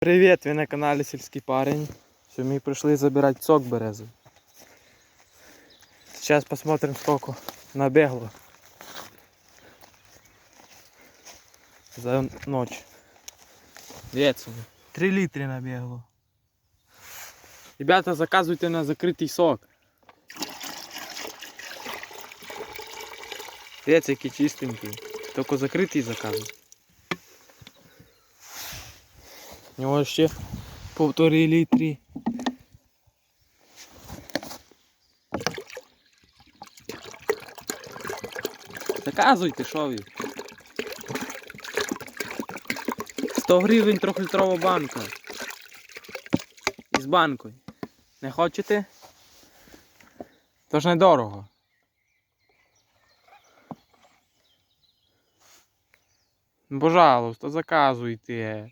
Привіт, ви на каналі Сільський парень. Сьогодні ми прийшли забирати сок березовий. Сейчас посмотрим сколько набегло. За ночь. Дивіться. 3 літри набегло. Ребята, заказуйте на закритий сок. Дивіться, який чистенький. Тільки закритий заказуй. У нього ще півтори літрі. Заказуйте, що ви? 100 гривень трьохлітрова банка. Із банкою. Не хочете? Тож недорого. Пожалуйста, заказуйте.